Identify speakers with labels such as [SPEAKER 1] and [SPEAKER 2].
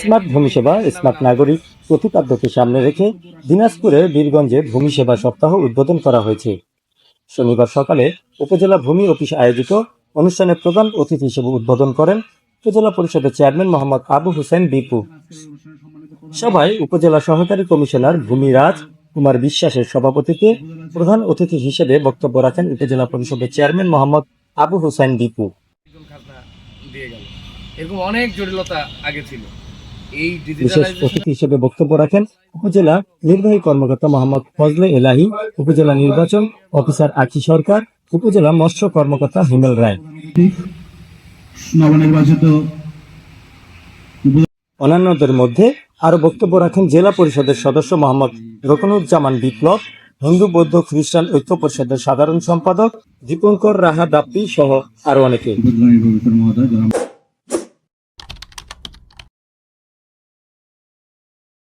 [SPEAKER 1] Smart ভূমি সেবা smart নাগরিক প্রতিপাদ্যকে সামনে রেখে দিনাজপুরের বীরগঞ্জে ভূমি সেবা সপ্তাহ উদ্বোধন করা হয়েছে। শনিবার সকালে উপজেলা ভূমি অফিস আয়োজিত অনুষ্ঠানে প্রধান অতিথি হিসেবে উদ্বোধন করেন উপজেলা পরিষদের চেয়ারম্যান মোহাম্মদ আবু হোসেন বিপু। সভায় উপজেলা সহকারী কমিশনার ভূমিরাজ কুমার বিশ্বাসের সভাপতিত্বে প্রধান অতিথি হিসেবে বক্তব্য রাখেন উপজেলা পরিষদের চেয়ারম্যান মোহাম্মদ আবু হোসেন
[SPEAKER 2] গেল এরকম অনেক জটিলতা আগে ছিল।
[SPEAKER 1] বিশেষ অতিথি হিসেবে বক্তব্য রাখেন উপজেলা নির্বাহী কর্মকর্তা মোহাম্মদ ফজলে এলাহি উপজেলা নির্বাচন অফিসার আখি সরকার উপজেলা মৎস্য কর্মকর্তা হিমেল রায়।
[SPEAKER 3] নবনির্বাচিত
[SPEAKER 1] অন্যান্যদের মধ্যে আরও বক্তব্য রাখেন জেলা পরিষদের সদস্য মোহাম্মদ রকনুজ্জামান বিপ্লব হিন্দু বৌদ্ধ খ্রিস্টান ঐক্য পরিষদের সাধারণ সম্পাদক দীপঙ্কর রাহা দাপ্পি সহ আরও অনেকে।